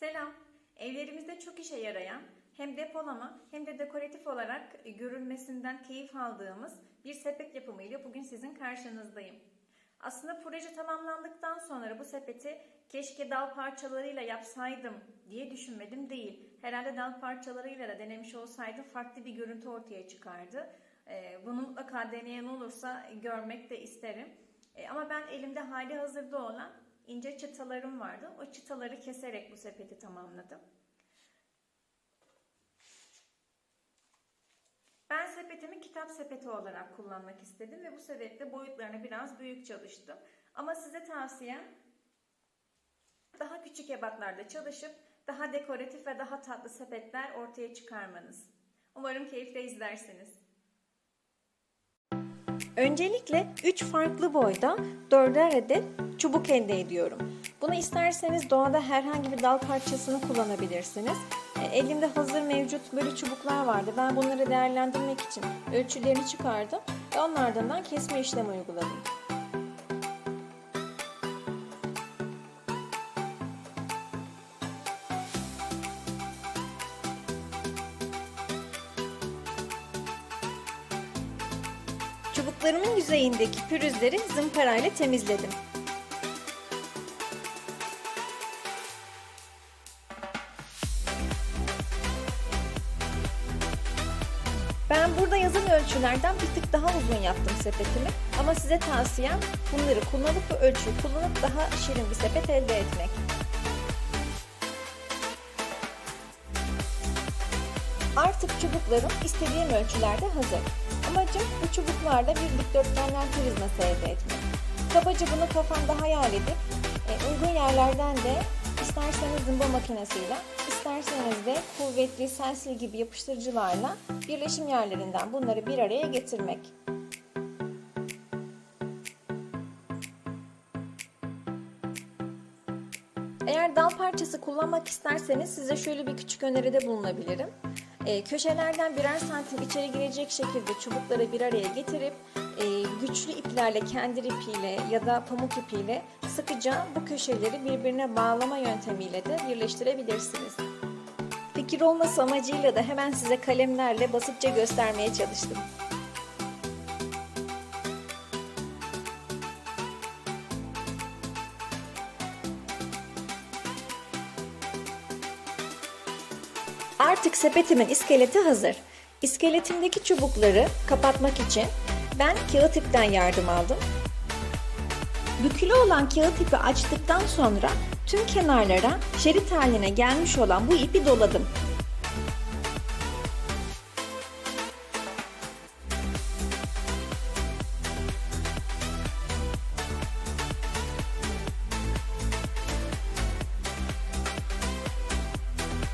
Selam. Evlerimizde çok işe yarayan hem depolama hem de dekoratif olarak görülmesinden keyif aldığımız bir sepet yapımıyla bugün sizin karşınızdayım. Aslında proje tamamlandıktan sonra bu sepeti keşke dal parçalarıyla yapsaydım diye düşünmedim değil. Herhalde dal parçalarıyla da denemiş olsaydım farklı bir görüntü ortaya çıkardı. E, Bunu mutlaka deneyen olursa görmek de isterim. E, Ama ben elimde hali hazırda olan ince çıtalarım vardı. O çıtaları keserek bu sepeti tamamladım. Ben sepetimi kitap sepeti olarak kullanmak istedim ve bu sebeple boyutlarını biraz büyük çalıştım. Ama size tavsiyem daha küçük ebatlarda çalışıp daha dekoratif ve daha tatlı sepetler ortaya çıkarmanız. Umarım keyifle izlersiniz. Öncelikle 3 farklı boyda 4'er adet çubuk elde ediyorum. Bunu isterseniz doğada herhangi bir dal parçasını kullanabilirsiniz. E, Elimde hazır mevcut böyle çubuklar vardı. Ben bunları değerlendirmek için ölçülerini çıkardım ve onlardan kesme işlemi uyguladım. Çubuklarımın yüzeyindeki pürüzleri zımparayla temizledim. Ben burada yazan ölçülerden bir tık daha uzun yaptım sepetimi. Ama size tavsiyem bunları kullanıp bu ölçüyü kullanıp daha şirin bir sepet elde etmek. Artık çubuklarım istediğim ölçülerde hazır. Amacım bu çubuklarla bir dikdörtgenler prizması elde etmek. Kabaca bunu kafamda hayal edip e, uygun yerlerden de isterseniz zımba makinesiyle, isterseniz de kuvvetli sensil gibi yapıştırıcılarla birleşim yerlerinden bunları bir araya getirmek. Eğer dal parçası kullanmak isterseniz size şöyle bir küçük öneride bulunabilirim. Ee, köşelerden birer santim içeri girecek şekilde çubukları bir araya getirip e, güçlü iplerle, kendir ipiyle ya da pamuk ipiyle sıkıca bu köşeleri birbirine bağlama yöntemiyle de birleştirebilirsiniz. Fikir olması amacıyla da hemen size kalemlerle basitçe göstermeye çalıştım. Artık sepetimin iskeleti hazır. İskeletimdeki çubukları kapatmak için ben kağıt ipten yardım aldım. Bükülü olan kağıt ipi açtıktan sonra tüm kenarlara şerit haline gelmiş olan bu ipi doladım.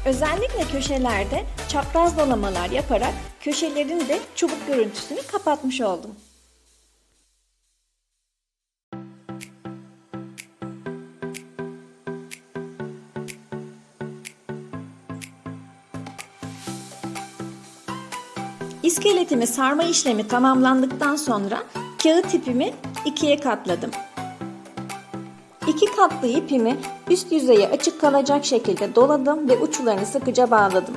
Özellikle köşelerde çapraz dolamalar yaparak köşelerin de çubuk görüntüsünü kapatmış oldum. İskeletimi sarma işlemi tamamlandıktan sonra kağıt ipimi ikiye katladım. İki katlı ipimi üst yüzeye açık kalacak şekilde doladım ve uçlarını sıkıca bağladım.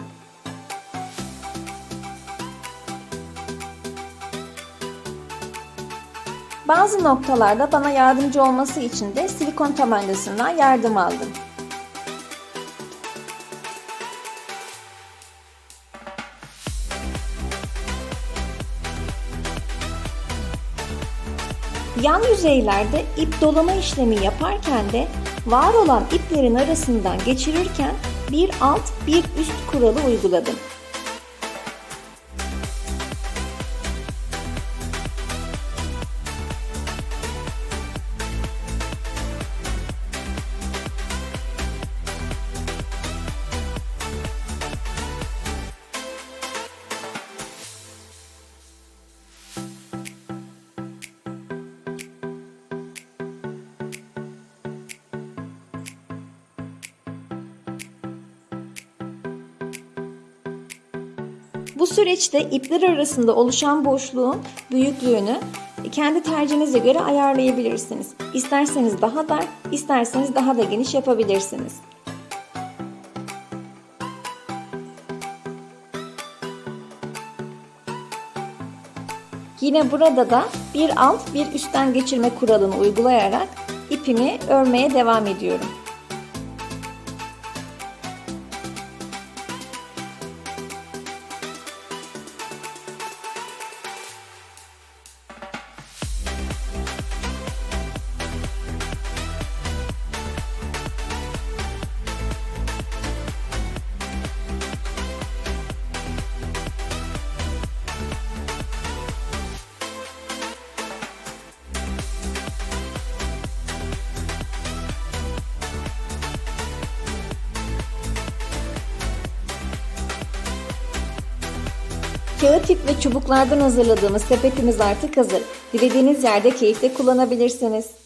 Bazı noktalarda bana yardımcı olması için de silikon tabancasından yardım aldım. Yan yüzeylerde ip dolama işlemi yaparken de var olan iplerin arasından geçirirken bir alt bir üst kuralı uyguladım. Bu süreçte ipler arasında oluşan boşluğun büyüklüğünü kendi tercihinize göre ayarlayabilirsiniz. İsterseniz daha dar, isterseniz daha da geniş yapabilirsiniz. Yine burada da bir alt bir üstten geçirme kuralını uygulayarak ipimi örmeye devam ediyorum. Kağıt ip ve çubuklardan hazırladığımız sepetimiz artık hazır. Dilediğiniz yerde keyifle kullanabilirsiniz.